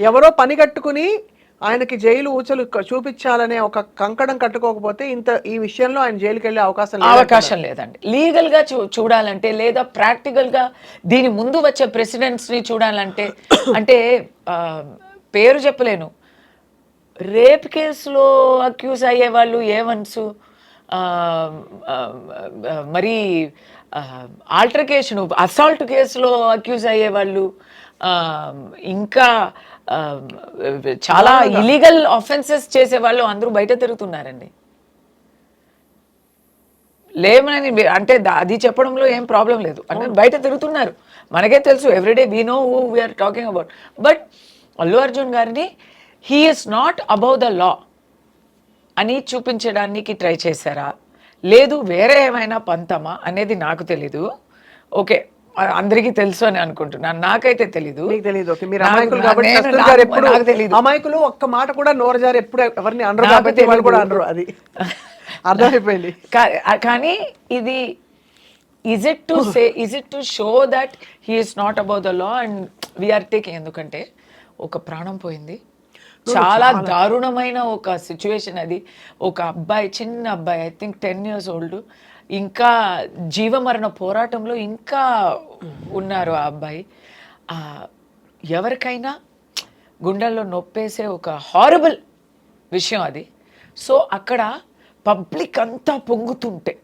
ఎవరో పని కట్టుకుని ఆయనకి జైలు ఊచలు చూపించాలనే ఒక కంకణం కట్టుకోకపోతే ఇంత ఈ విషయంలో ఆయన జైలుకి వెళ్ళే అవకాశం అవకాశం లేదండి. లీగల్గా చూ చూడాలంటే లేదా ప్రాక్టికల్గా దీని ముందు వచ్చే ప్రెసిడెంట్స్ని చూడాలంటే అంటే పేరు చెప్పలేను. రేప్ కేసులో అక్యూజ్ అయ్యే వాళ్ళు ఏ వన్స్ మరి ఆల్టర్కేషన్ అసాల్ట్ కేసులో అక్యూజ్ అయ్యే వాళ్ళు ఇంకా చాలా ఇలీగల్ ఆఫెన్సెస్ చేసే వాళ్ళు అందరూ బయట తిరుగుతున్నారండి. లేమని అంటే అది చెప్పడంలో ఏం ప్రాబ్లం లేదు. అంటే బయట తిరుగుతున్నారు. మనకే తెలుసు everyday we know who we are talking about but Allu Arjun గారిని he is not above the law అని చూపించడానికి ట్రై చేశారా? లేదు వేరే ఏమైనా పంతమా అనేది నాకు తెలీదు. ఓకే అందరికీ తెలుసు అని అనుకుంటున్నాను నాకైతే తెలీదు. తెలియదు ఓకే మీరు అమాయకులు కాబట్టి కస్తూరి నాకు- గారు ఎప్పుడు నాకు తెలీదు. అమాయకులు ఒక్క మాట కూడా నోరు జారి ఎప్పుడు ఎవరిని అనరు కాబట్టి వాళ్ళు కూడా. అనరు అది. అర్థమైపోయింది. కానీ ఇది is it to say is it to show that he is not about the law and we are taking ఎందుకంటే ఒక ప్రాణం పోయింది. చాలా దారుణమైన ఒక సిచ్యువేషన్ అది. ఒక అబ్బాయి చిన్న అబ్బాయి I think ten years old ఇంకా జీవమరణ పోరాటంలో ఇంకా ఉన్నారు ఆ అబ్బాయి. ఎవరికైనా గుండెల్లో నొప్పేసే ఒక హారబుల్ విషయం అది. సో అక్కడ పబ్లిక్ అంతా పొంగుతుంటే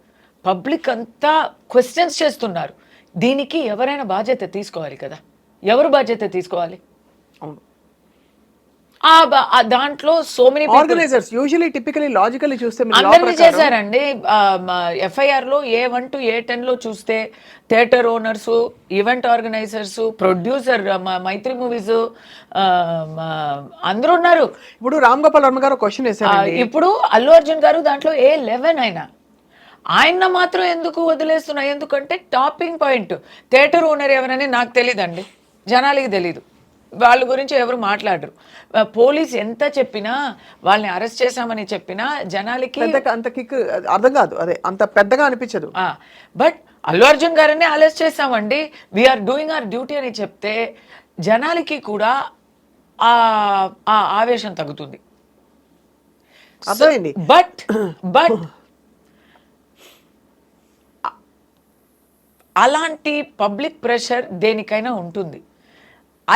పబ్లిక్ అంతా క్వశ్చన్స్ చేస్తున్నారు. దీనికి ఎవరైనా బాధ్యత తీసుకోవాలి కదా? ఎవరు బాధ్యత తీసుకోవాలి? అవును. దాంట్లో so many organisers usually typically logically చూస్తే అందరినీ చేశారండి ఎఫ్ఐఆర్లో ఏ వన్ టు ఏ టెన్లో చూస్తే theatre owners event organisers producer Mythri Movies అందరూ ఉన్నారు. ఇప్పుడు రామ్ గోపాల్ వర్మ గారు క్వశ్చన్ ఆ, వేశారండి ఇప్పుడు అల్లు అర్జున్ గారు దాంట్లో ఏ లెవెన్ అయినా. ఆయన మాత్రం ఎందుకు వదిలేస్తున్నా ఎందుకంటే టాపింగ్ పాయింట్. థియేటర్ ఓనర్ ఎవరని నాకు తెలియదండి జనాలకి తెలీదు. వాళ్ళ గురించి ఎవరు మాట్లాడరు. పోలీస్ ఎంత చెప్పినా వాళ్ళని అరెస్ట్ చేశామని చెప్పినా జనాలకి అంత కిక్ అర్థం కాదు. అదే అంత పెద్దగా అనిపించదు. బట్ అల్లు అర్జున్ గారిని అరెస్ట్ చేసామండి వీఆర్ డూయింగ్ అవర్ డ్యూటీ అని చెప్తే జనాలకి కూడా ఆ ఆ ఆవేశం తగ్గుతుంది. అర్థమైంది. బట్ బట్ అలాంటి పబ్లిక్ ప్రెషర్ దేనికైనా ఉంటుంది.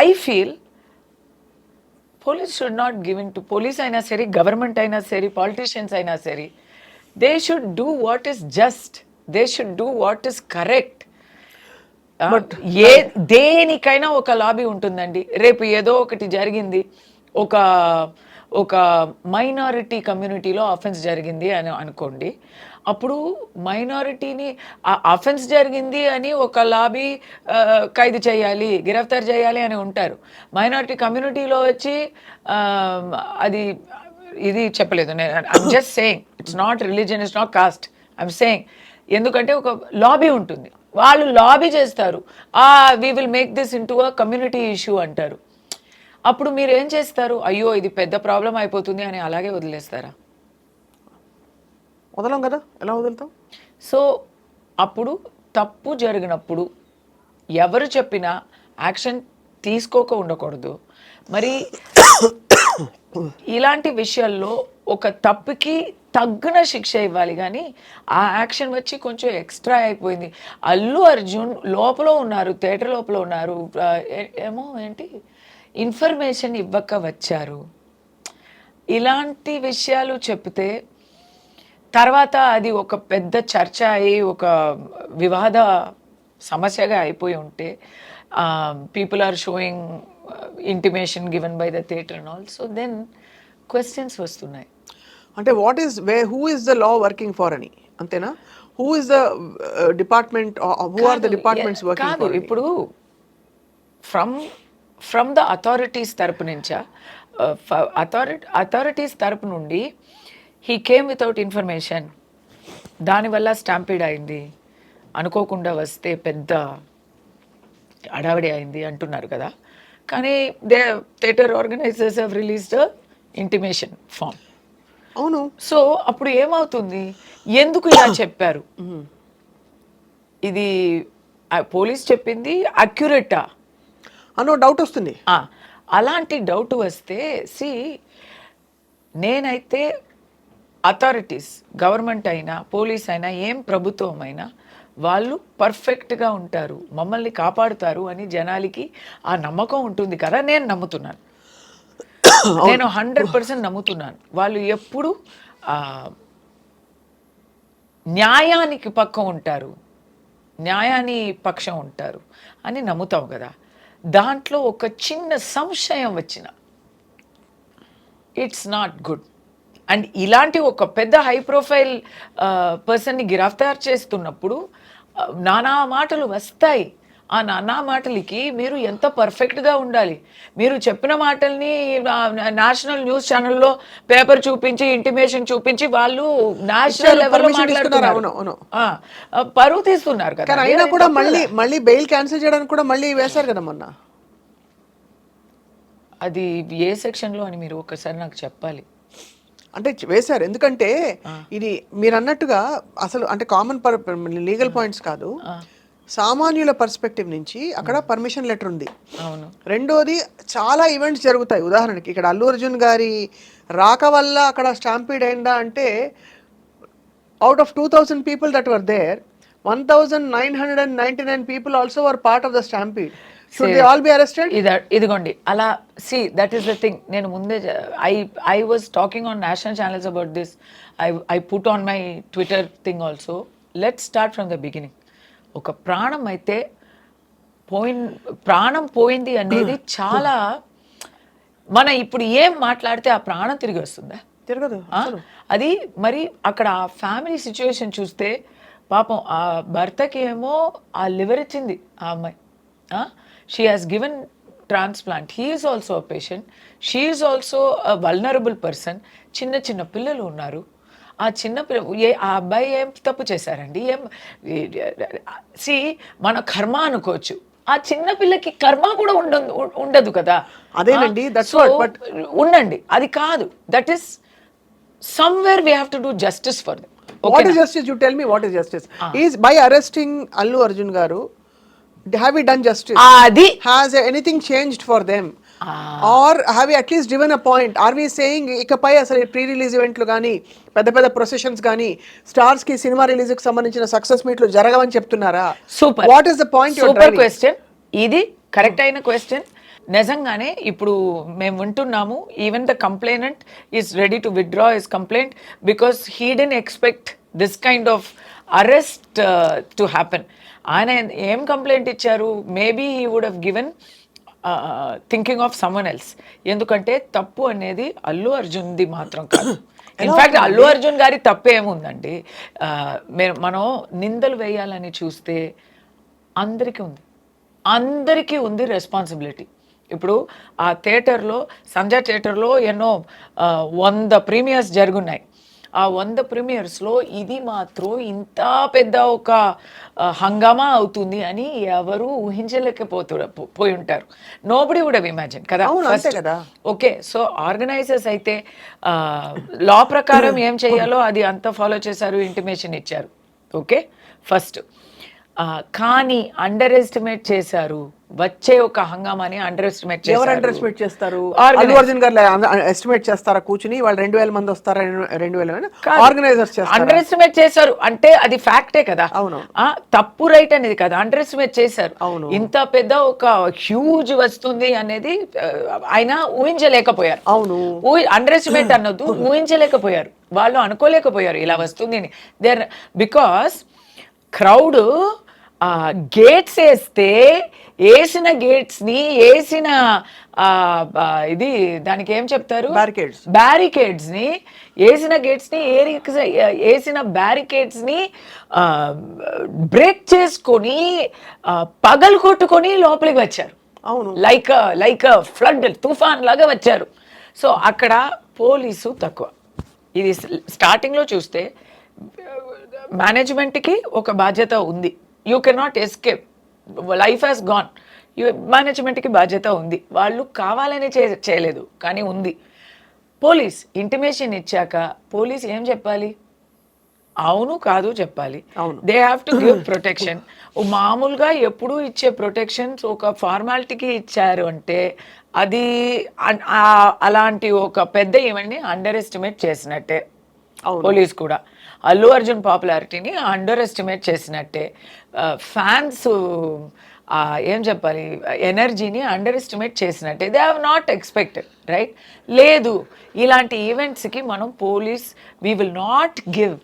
I feel police should not given to police అయినా సరే గవర్నమెంట్ అయినా సరే పాలిటీషియన్స్ అయినా సరే they should do what is just they should do what is correct ఏ దేనికైనా ఒక లాబీ ఉంటుందండి. రేపు ఏదో ఒకటి జరిగింది ఒక ఒక మైనారిటీ కమ్యూనిటీలో అఫెన్స్ జరిగింది అని అనుకోండి అప్పుడు మైనారిటీని అఫెన్స్ జరిగింది అని ఒక లాబీ ఖైదు చేయాలి గిరఫ్తార్ చేయాలి అని ఉంటారు. మైనారిటీ కమ్యూనిటీలో వచ్చి అది ఇది చెప్పలేదు. నేను I'm just saying it's not religion it's not caste I'm saying ఎందుకంటే ఒక లాబీ ఉంటుంది. వాళ్ళు లాబీ చేస్తారు. ఆ we will make this into a community issue అంటారు. అప్పుడు మీరు ఏం చేస్తారు? అయ్యో ఇది పెద్ద ప్రాబ్లం అయిపోతుంది అని అలాగే వదిలేస్తారా? వదలం కదా? ఎలా వదులుతాం సో అప్పుడు తప్పు జరిగినప్పుడు ఎవరు చెప్పినా యాక్షన్ తీసుకోక ఉండకూడదు. మరి ఇలాంటి విషయాల్లో ఒక తప్పుకి తగ్గిన శిక్ష ఇవ్వాలి కానీ ఆ యాక్షన్ వచ్చి కొంచెం ఎక్స్ట్రా అయిపోయింది. అల్లు అర్జున్ లోపల ఉన్నారు థియేటర్ లోపల ఉన్నారు. ఏ- ఏమో ఏంటి? ఇన్ఫర్మేషన్ ఇవ్వక వచ్చారు. ఇలాంటి విషయాలు చెప్తే తర్వాత అది ఒక పెద్ద చర్చ అయి ఒక వివాద సమస్యగా అయిపోయి ఉంటే people are showing intimation given by the theatre and all so then questions వస్తున్నాయి. అంటే what is way who is the law working for అని? అంతేనా? Who is the department who are the departments working ఇప్పుడు from from the authorities తరపు నుంచా authority authorities తరపు నుండి he came without information దానివల్ల స్టాంపీడ్ అయింది. అనుకోకుండా వస్తే పెద్ద అడావిడి అయింది అంటున్నారు కదా. కానీ they theatre organisers have released intimation form అవును. సో అప్పుడు ఏమవుతుంది? ఎందుకు ఇలా చెప్పారు? ఇది పోలీస్ చెప్పింది అక్యురేటా అనో డౌట్ వస్తుంది. అలాంటి డౌట్ వస్తే సి నేనైతే అథారిటీస్ గవర్నమెంట్ అయినా పోలీస్ అయినా ఏం ప్రభుత్వం అయినా వాళ్ళు పర్ఫెక్ట్గా ఉంటారు. మమ్మల్ని కాపాడుతారు అని జనాలకి ఆ నమ్మకం ఉంటుంది కదా నేను నమ్ముతున్నాను. నేను హండ్రెడ్ పర్సెంట్ నమ్ముతున్నాను. వాళ్ళు ఎప్పుడు న్యాయానికి పక్కం ఉంటారు. న్యాయాన్ని పక్షం ఉంటారు అని నమ్ముతాం కదా. దాంట్లో ఒక చిన్న సంశయం వచ్చిన. ఇట్స్ నాట్ గుడ్ అండ్ ఇలాంటి ఒక పెద్ద హై ప్రొఫైల్ పర్సన్ని గిరఫ్తార్ చేస్తున్నప్పుడు నానా మాటలు వస్తాయి. ఆ నానా మాటలకి మీరు ఎంత పర్ఫెక్ట్గా ఉండాలి. మీరు చెప్పిన మాటల్ని నేషనల్ న్యూస్ ఛానల్లో పేపర్ చూపించి ఇంటిమేషన్ చూపించి వాళ్ళు నేషనల్. మాట్లాడుతున్నారు. పరువు తీస్తున్నారు కదా. అయినా కూడా మళ్ళీ. మళ్ళీ బెయిల్ క్యాన్సిల్ చేయడానికి కూడా మళ్ళీ వేశారు కదా మొన్న. అది ఏ సెక్షన్లో అని మీరు ఒకసారి నాకు చెప్పాలి. అంటే వేశారు. ఎందుకంటే ఇది మీరు అన్నట్టుగా అసలు అంటే కామన్ లీగల్ పాయింట్స్ కాదు. సామాన్యుల పర్స్పెక్టివ్ నుంచి అక్కడ పర్మిషన్ లెటర్ ఉంది. రెండోది చాలా ఈవెంట్స్ జరుగుతాయి. ఉదాహరణకి ఇక్కడ అల్లు అర్జున్ గారి రాక వల్ల అక్కడ స్టాంపీడ్ అయిందా అంటే out of two thousand people that were there one thousand nine hundred and ninety nine people also were part of the stampede. ఇదిగోండి. అలా see that is the thing నేను ముందే I I was talking on national channels about this I I put on my Twitter thing also let start from the beginning ఒక ప్రాణం అయితే పోయిన ప్రాణం పోయింది అనేది చాలా మన ఇప్పుడు ఏం మాట్లాడితే ఆ ప్రాణం తిరిగి వస్తుందా? తిరగదు? అది మరి అక్కడ ఆ ఫ్యామిలీ సిచ్యువేషన్ చూస్తే పాపం ఆ భర్తకి ఏమో ఆ లివర్ ఇచ్చింది ఆ అమ్మాయి. She has given transplant he is also a patient she is also a vulnerable person చిన్న చిన్న పిల్లలు ఉన్నారు. ఆ చిన్న ఏ ఆ అబ్బాయి ఏం తప్పు చేశారండి? ఏం సి మన కర్మ అనుకోవచ్చు. ఆ చిన్న పిల్లకి కర్మ కూడా ఉండదు ఉండదు కదా? అదేనండి, ఉండండి. అది కాదు. That is somewhere we have to do justice for them what is justice you tell me what is justice is by arresting Allu Arjun garu have you done justice అది has anything changed for them or have you at least given a point or we saying ఇకపై అసలు pre release ఈవెంట్లు కానీ పెద్ద పెద్ద processions కానీ స్టార్స్కి cinema రిలీజ్కి సంబంధించిన సక్సెస్ మీట్లు జరగవని చెప్తున్నారా? Super what is the point super question ఇది కరెక్ట్ అయిన క్వశ్చన్ నిజంగానే ఇప్పుడు మేము వింటున్నాము even the complainant is ready to withdraw his complaint because he didn't expect this kind of arrest to happen ఆయన ఏం కంప్లైంట్ ఇచ్చారు? Maybe he would have given thinking of someone else ఎందుకంటే తప్పు అనేది అల్లు అర్జున్ది మాత్రం కాదు. ఇన్ఫాక్ట్ అల్లు అర్జున్ గారి తప్పు ఏముందండి? మీరు మనం నిందలు వేయాలని చూస్తే అందరికీ ఉంది. అందరికీ ఉంది రెస్పాన్సిబిలిటీ ఇప్పుడు ఆ థియేటర్లో సంజయ్ థియేటర్లో ఎన్నో ఆ, వంద ప్రీమియర్స్ జరుగున్నాయి. ఆ వంద ప్రీమియర్స్లో ఇది మాత్రం ఇంత పెద్ద ఒక హంగామా అవుతుంది అని ఎవరు ఊహించలేకపోతు పోయి ఉంటారు నోబడి వుడ్ ఇమాజిన్ కదా. కదా. ఓకే సో ఆర్గనైజర్స్ అయితే లా ప్రకారం ఏం చేయాలో అది అంతా ఫాలో చేశారు ఇంటిమేషన్ ఇచ్చారు ఓకే ఫస్ట్ కానీ అండర్ ఎస్టిమేట్ చేశారు. వచ్చే ఒక హంగామాని అండర్ ఎస్టిమేట్ ఎవరు అండర్ ఎస్టిమేట్ చేస్తారు? అల్లు అర్జున్ గారు ఎస్టిమేట్ చేస్తారా కూర్చుని వాళ్ళు రెండు వేల మంది వస్తారా రెండు- వేల ఆర్గనైజర్స్ చేస్తారు? అండర్ ఎస్టిమేట్ చేశారు. అంటే అది ఫ్యాక్టే కదా. అవును. ఆ, తప్పు రైట్ అనేది కదా. అండర్ ఎస్టిమేట్ చేశారు. అవును. ఇంత పెద్ద ఒక హ్యూజ్ వస్తుంది అనేది ఆయన ఊహించలేకపోయారు. అవును. అండర్ ఎస్టిమేట్ అన్నది ఊహించలేకపోయారు. వాళ్ళు అనుకోలేకపోయారు ఇలా వస్తుంది అని. దేర్ బికాస్ క్రౌడ్ గేట్స్ వేస్తే వేసిన గేట్స్ని వేసిన ఇది దానికి ఏం చెప్తారు. బ్యారికేడ్స్ని వేసిన గేట్స్ని వేసిన బ్యారికేడ్స్ని బ్రేక్ చేసుకొని పగలు కొట్టుకొని లోపలికి వచ్చారు. అవును. లైక్ లైక్ ఫ్లడ్ తుఫాన్ లాగా వచ్చారు. సో అక్కడ పోలీసు తక్కువ. ఇది స్టార్టింగ్లో చూస్తే మేనేజ్మెంట్కి ఒక బాధ్యత ఉంది. You cannot escape life has gone you మేనేజ్మెంట్కి బాధ్యత ఉంది. వాళ్ళు కావాలనే చే చేయలేదు కానీ ఉంది. పోలీస్ ఇంటిమేషన్ ఇచ్చాక పోలీస్ ఏం చెప్పాలి? అవును కాదు చెప్పాలి. They have to give protection మామూలుగా ఎప్పుడు ఇచ్చే ప్రొటెక్షన్స్ ఒక ఫార్మాలిటీకి ఇచ్చారు అంటే అది అలాంటి ఒక పెద్ద ఈవెంట్ని అండర్ ఎస్టిమేట్ చేసినట్టే. పోలీస్ కూడా. అల్లు అర్జున్ పాపులారిటీని అండర్ ఎస్టిమేట్ చేసినట్టే ఫ్యాన్స్ ఏం చెప్పాలి? ఎనర్జీని అండర్ ఎస్టిమేట్ చేసినట్టే. They have not expected right లేదు ఇలాంటి ఈవెంట్స్కి మనం police we will not give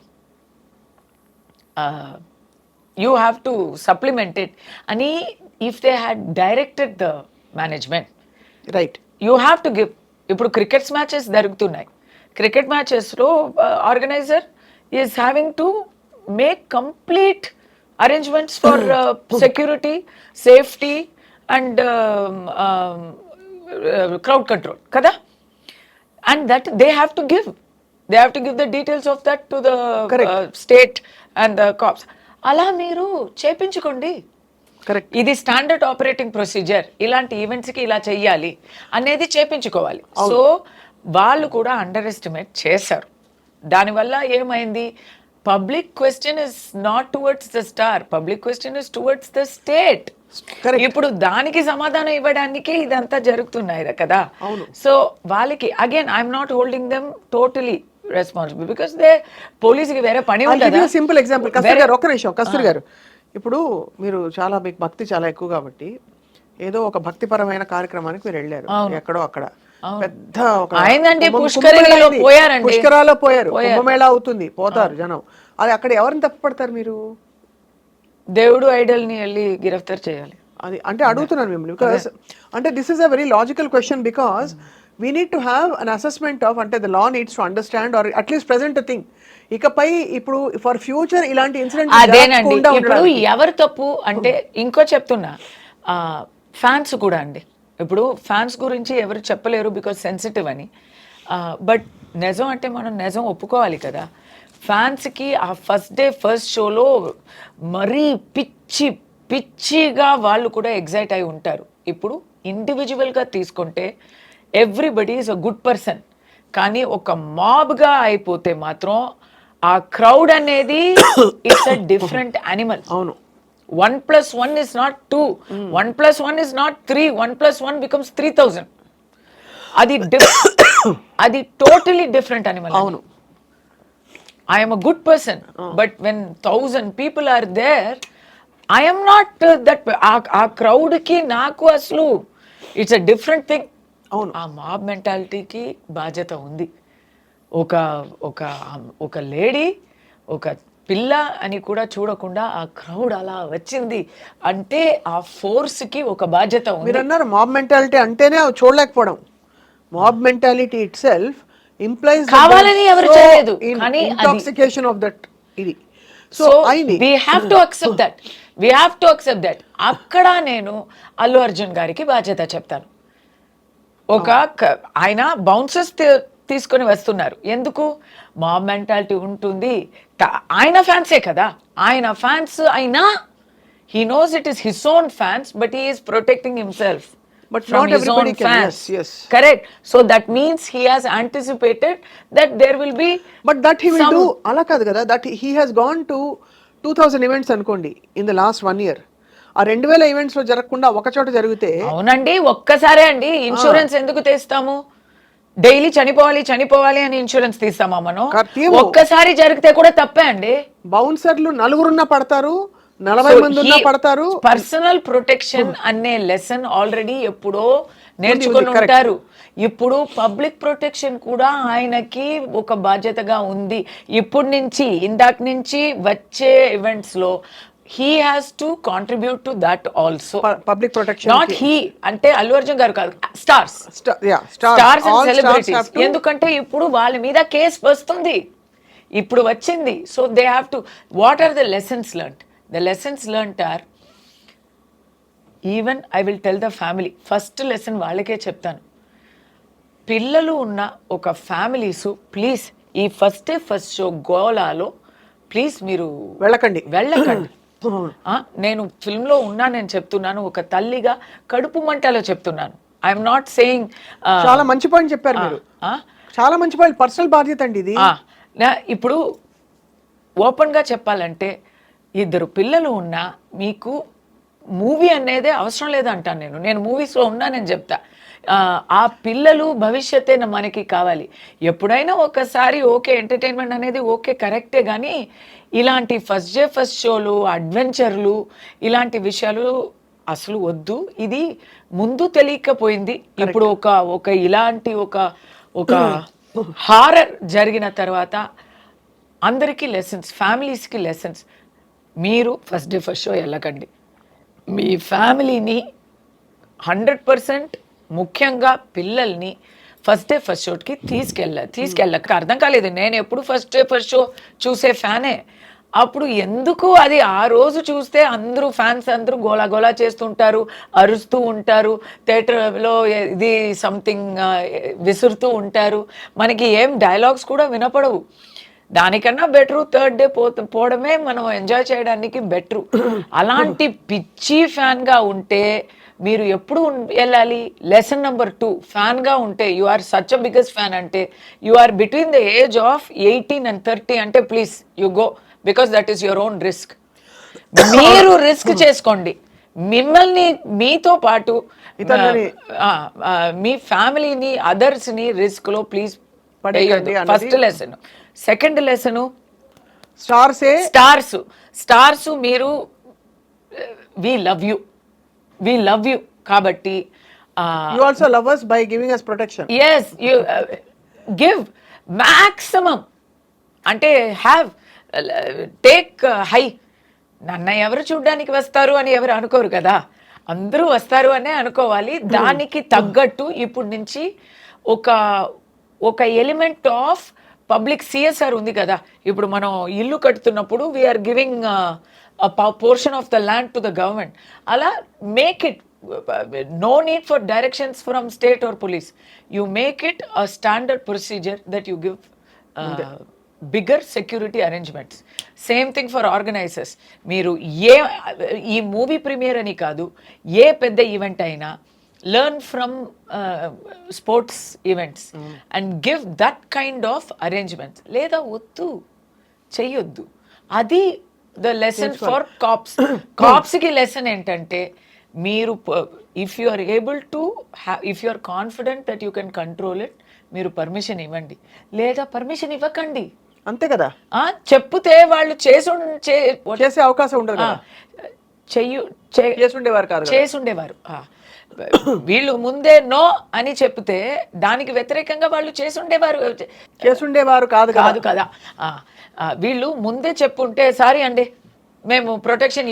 you have to supplement it అని if they had directed the management right you have to give ఇప్పుడు క్రికెట్స్ మ్యాచెస్ జరుగుతున్నాయి. Cricket మ్యాచెస్లో organiser is having to make complete arrangements for security safety and crowd control కదా and that they have to give they have to give the details of that to the state and the cops అలా మీరు చేపించుకోండి. Correct ఇది standard operating procedure ఇలాంటి ఈవెంట్స్కి ఇలా చెయ్యాలి అనేది చేపించుకోవాలి. సో వాళ్ళు కూడా అండర్ ఎస్టిమేట్ చేశారు. దానివల్ల ఏమైంది? Public question is not towards the star public question is towards the state. ఇప్పుడు దానికి సమాధానం ఇవ్వడానికి ఇదంతా జరుగుతున్నాయి కదా. సో వాళ్ళకి again I'm not holding them totally responsible because they పోలీస్కి వేరే పని ఉండదా? సింపుల్ ఎగ్జాంపుల్ కస్తూరి గారు ఒక్క నిమిషం. కస్తూరి గారు ఇప్పుడు మీరు చాలా మీకు భక్తి చాలా ఎక్కువ కాబట్టి ఏదో ఒక భక్తిపరమైన కార్యక్రమానికి మీరు వెళ్ళారు. ఎక్కడో అక్కడ. పెద్ద కుంభమేళా అయింది. పోయారండి. పుష్కరాల్లో పోయారు. కుంభమేళా అవుతుంది. పోతారు జనం. అది అక్కడ ఎవరిని తప్పుపడతారు మీరు? దేవుడు ఐడల్ని వెళ్ళి గిరఫ్తార్ చేయాలి. అది అంటే అడుగుతున్నాను మిమ్మల్ని. బికాస్ అంటే this is a very logical question because we need to have an assessment of అంటే the law needs to understand or at least present thing ఇకపై ఇప్పుడు ఫర్ ఫ్యూచర్ ఇలాంటి ఇన్సిడెంట్ అదేనండి. ఇప్పుడు ఎవరు తప్పు అంటే ఇంకో చెప్తున్నా. ఫ్యాన్స్ కూడా అండి. ఇప్పుడు ఫ్యాన్స్ గురించి ఎవరు చెప్పలేరు బికాజ్ సెన్సిటివ్ అని. బట్ నిజం అంటే మనం నిజం ఒప్పుకోవాలి కదా. ఫ్యాన్స్కి ఆ ఫస్ట్ డే ఫస్ట్ షోలో మరీ పిచ్చి పిచ్చిగా వాళ్ళు కూడా ఎగ్జైట్ అయి ఉంటారు. ఇప్పుడు ఇండివిజువల్గా తీసుకుంటే everybody is a good person కానీ ఒక మాబ్గా అయిపోతే మాత్రం ఆ క్రౌడ్ అనేది ఇట్స్ అ డిఫరెంట్ యానిమల్ అవును. One plus one is not two one plus one is not three one plus one becomes three thousand అది అది టోటలీ డిఫరెంట్ అనిమల్ అవును. I'm a good person but when thousand people are there I'm not that ఆ క్రౌడ్కి నాకు అసలు it's a different thing అవును. ఆ mob మెంటాలిటీకి బాధ్యత ఉంది. ఒక ఒక ఒక లేడీ ఒక పిల్ల అని కూడా చూడకుండా ఆ క్రౌడ్ అలా వచ్చింది. అంటే ఆ ఫోర్స్కి ఒక బాధ్యత ఉంది. మీరు అన్నారు మాబ్ మెంటాలిటీ అంటేనే అవి చూడలేకపోవడం. Mob mentality itself implies కావాలని ఎవరు చేయలేదు. కానీ ఇంటాక్సికేషన్ ఆఫ్ దట్ ఇది. So we have to accept that we have to accept that అక్కడ నేను అల్లు అర్జున్ గారికి బాధ్యత చెప్తాను. ఒక క- ఆయన బౌన్సర్స్ తీసుకొని వస్తున్నారు. ఎందుకు? మా మెంటాలిటీ ఉంటుంది. ఆయన ఫ్యాన్సే కదా. ఆయన ఫ్యాన్స్ అయినా he knows it is his own fans but he is protecting himself But not everybody can, yes, yes. Correct so that means he has anticipated that there will be but that he will do అలా కాదు కదా. That he has gone to two thousand events అనుకోండి in the last one year ఆ రెండు వేల ఈవెంట్స్లో జరగకుండా ఒక చోట జరిగితే అవునండి. ఒక్కసారే అండి. ఇన్సూరెన్స్ ఎందుకు తీస్తాము? డైలీ చనిపోవాలి చనిపోవాలి అని ఇన్సూరెన్స్ తీస్తామా మనం. ఒక్కసారి జరిగితే కూడా తప్పే అండి. బౌన్సర్లు నలుగురున్నా పడతారు నలభై మంది ఉన్నా పడతారు. పర్సనల్ ప్రొటెక్షన్ అనే లెసన్ ఆల్రెడీ ఎప్పుడో నేర్చుకొని ఉంది, correct. ఉంటారు. ఇప్పుడు పబ్లిక్ ప్రొటెక్షన్ కూడా ఆయనకి ఒక బాధ్యతగా ఉంది. ఇప్పుడు నుంచి ఇందాక నుంచి వచ్చే ఈవెంట్స్లో he has to contribute to that also public protection not he అంటే అల్లు అర్జున్ గారు కాదు స్టార్స్ స్టార్స్ అండ్ సెలబ్రిటీస్ ఎందుకంటే ఇప్పుడు వాళ్ళ మీద కేసు వస్తుంది. ఇప్పుడు వచ్చింది. So they have to what are the lessons learn the lessons learn or even I will tell the family first lesson వాళ్ళకే చెప్తాను. పిల్లలు ఉన్న ఒక ఫ్యామిలీస్ ప్లీజ్ ఈ ఫస్ట్ ఫస్ట్ షో గోలాలో ప్లీజ్ మీరు వెళ్ళకండి. వెళ్ళకండి. నేను film లో ఉన్నా నేను చెప్తున్నాను ఒక తల్లిగా కడుపు మంటలో చెప్తున్నాను. ఐఎమ్ నాట్ సేయింగ్ చాలా మంచి పాయింట్ చెప్పారు మీరు. చాలా మంచి పాయింట్ పర్సనల్ బాధ్యత అండి ఇది. ఇప్పుడు ఓపెన్గా చెప్పాలంటే ఇద్దరు పిల్లలు ఉన్నా మీకు మూవీ అనేదే అవసరం లేదంటాను నేను. నేను మూవీస్లో ఉన్నా నేను చెప్తా. ఆ, పిల్లలు భవిష్యత్తే మనకి కావాలి. ఎప్పుడైనా ఒకసారి ఓకే ఎంటర్టైన్మెంట్ అనేది ఓకే కరెక్టే కానీ ఇలాంటి ఫస్ట్ డే ఫస్ట్ షోలు అడ్వెంచర్లు ఇలాంటి విషయాలు అసలు వద్దు. ఇది ముందు తెలియకపోయింది. ఇప్పుడు ఒక ఒక ఇలాంటి ఒక ఒక హారర్ జరిగిన తర్వాత అందరికీ లెసన్స్ ఫ్యామిలీస్కి లెసన్స్. మీరు ఫస్ట్ డే ఫస్ట్ షో వెళ్ళకండి. మీ ఫ్యామిలీని హండ్రెడ్ పర్సెంట్ ముఖ్యంగా పిల్లల్ని ఫస్ట్ డే ఫస్ట్ షోకి తీసుకెళ్ళ తీసుకెళ్ళక అర్థం కాలేదు. నేను ఎప్పుడు ఫస్ట్ డే ఫస్ట్ షో చూసే ఫ్యానే అప్పుడు ఎందుకు అది ఆ రోజు చూస్తే అందరూ ఫ్యాన్స్ అందరూ గోలా గోలా చేస్తుంటారు అరుస్తూ ఉంటారు థియేటర్లో ఇది సంథింగ్ విసురుతూ ఉంటారు. మనకి ఏం డైలాగ్స్ కూడా వినపడవు. దానికన్నా బెటరు థర్డ్ డే పో పోవడమే మనం ఎంజాయ్ చేయడానికి బెటరు అలాంటి పిచ్చి ఫ్యాన్గా ఉంటే మీరు ఎప్పుడు వెళ్ళాలి? లెసన్ నెంబర్ టూ ఫ్యాన్గా ఉంటే you are such a biggest fan అంటే you are between the age of eighteen and thirty అంటే please you go because that is your own risk మీరు రిస్క్ చేసుకోండి. మిమ్మల్ని మీతో పాటు మీ ఫ్యామిలీని అదర్స్ని రిస్క్లో ప్లీజ్ అన్నది- ఫస్ట్ లెసన్ సెకండ్ లెసన్ స్టార్సే స్టార్స్ స్టార్స్ మీరు we love you we love you కాబట్టి you also lovers by giving us protection yes you give maximum అంటే హ్యావ్ టేక్ హై నన్ను ఎవరు చూడ్డానికి వస్తారు అని ఎవరు అనుకోరు కదా? అందరూ వస్తారు అనే అనుకోవాలి. దానికి తగ్గట్టు ఇప్పుడు నుంచి ఒక ఒక ఎలిమెంట్ ఆఫ్ పబ్లిక్ సిఎస్ఆర్ ఉంది కదా? ఇప్పుడు మనం ఇల్లు కడుతున్నప్పుడు we are giving portion of the land to the government అలా make it no need for directions from state or police. You make it a standard procedure that you give uh, bigger security arrangements. Same thing for organisers మీరు ఏ ఈ movie premier అని కాదు ఏ పెద్ద event అయినా learn from sports events and give that kind of arrangements లేదా వద్దు చెయ్యొద్దు అది ద లెసన్ ఫర్ కాప్స్ కాప్స్కి లెసన్ ఏంటంటే మీరు if you are able to if you are confident that you can control it మీరు పర్మిషన్ ఇవ్వండి. లేదా పర్మిషన్ ఇవ్వకండి. అంతే కదా? చెప్తే వాళ్ళు చేసు చేసే అవకాశం ఉండదు చెయ్యు చేసుండేవారు కాదు. చేసుండేవారు. ఆ. వీళ్ళు ముందే నో అని చెప్తే దానికి వ్యతిరేకంగా వాళ్ళు చేసుండేవారు. చేసుండేవారు కాదు కదా? కాదు వీళ్ళు ముందే చెప్పుంటే సారీ అండి మేము ప్రొటెక్షన్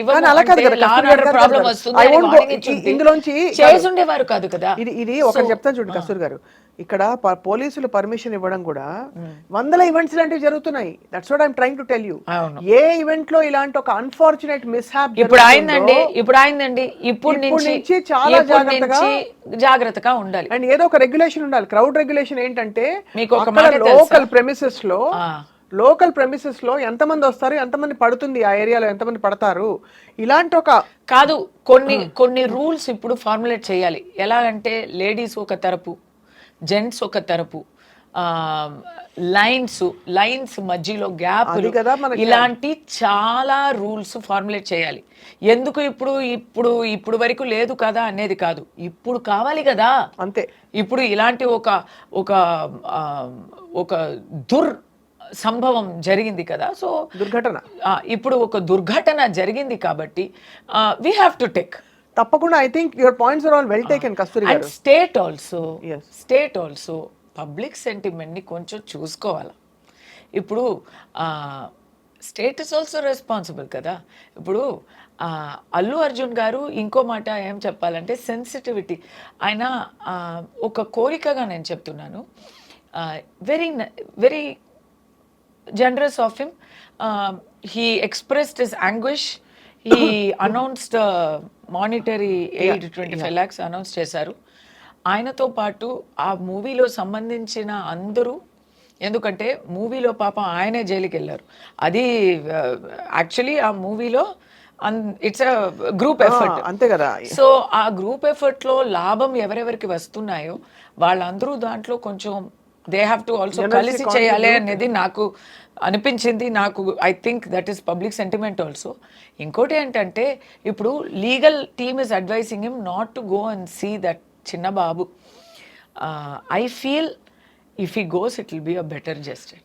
ఇందులోంచి చేసుండేవారు కాదు కదా. ఇది ఇది ఒకటి చెప్తాను చూడండి కస్తూరి గారు. ఇక్కడ పోలీసులు పర్మిషన్ ఇవ్వడం కూడా వందల ఈవెంట్స్ లాంటివి జరుగుతున్నాయి. That's what I'm trying to tell you. ఏ ఈవెంట్లో ఇలాంటి ఒక అన్ఫార్చునేట్ మిస్ హ్యాప్ ఇప్పుడు అయిందండి ఇప్పుడు అయిందండి. ఇప్పుడు నుంచి చాలా జాగ్రత్తగా- జాగ్రత్తగా ఉండాలి. అండ్ ఏదో ఒక రెగ్యులేషన్ ఉండాలి. క్రౌడ్ రెగ్యులేషన్ ఏంటంటే మీకు ఒక? లోకల్ ప్రెమిసెస్లో. లోకల్ ప్రెమిసెస్లో ఎంతమంది వస్తారు ఎంతమంది పడుతుంది ఆ ఏరియాలో ఎంతమంది పడతారు? ఇలాంటి ఒక కాదు కొన్ని కొన్ని రూల్స్ ఇప్పుడు ఫార్ములేట్ చేయాలి. ఎలా అంటే లేడీస్ ఒక తరపు జెంట్స్ ఒక తరపు లైన్స్ లైన్స్ మధ్యలో గ్యాప్ ఇలాంటి చాలా రూల్స్ ఫార్ములేట్ చేయాలి. ఎందుకు ఇప్పుడు ఇప్పుడు ఇప్పుడు వరకు లేదు కదా అనేది కాదు. ఇప్పుడు కావాలి కదా. అంతే. ఇప్పుడు ఇలాంటి ఒక ఒక ఒక దుర్ సంభవం జరిగింది కదా. సో దుర్ఘటన. ఇప్పుడు ఒక దుర్ఘటన జరిగింది కాబట్టి వీ హ్యావ్ టు టేక్ తప్పకుండా I think your points are all well taken Kasturi and state also. State also public సెంటిమెంట్ని కొంచెం చూసుకోవాలి. ఇప్పుడు స్టేట్ ఇస్ ఆల్సో రెస్పాన్సిబుల్ కదా. ఇప్పుడు అల్లు అర్జున్ గారు ఇంకో మాట ఏం చెప్పాలంటే సెన్సిటివిటీ ఆయన ఒక కోరికగా నేను చెప్తున్నాను. Very very generous of him. Um, he expressed his anguish. He announced uh, monetary aid twenty five lakhs announce చేశారు. ఆయనతో పాటు ఆ మూవీలో సంబంధించిన అందరూ ఎందుకంటే మూవీలో పాపం ఆయనే జైలుకి వెళ్ళారు. అది యాక్చువల్లీ ఆ మూవీలో ఇట్స్ అ గ్రూప్ ఎఫర్ట్ అంతే కదా. సో ఆ గ్రూప్ ఎఫర్ట్లో లాభం ఎవరెవరికి వస్తున్నాయో వాళ్ళందరూ దాంట్లో కొంచెం దే హ్యావ్ టు ఆల్సో కలిసి చేయాలి. అనేది నాకు అనిపించింది. నాకు I think that is public sentiment also ఇంకోటి ఏంటంటే ఇప్పుడు legal team is advising him not to go and see that చిన్న బాబు. I feel if he goes it will be a better justice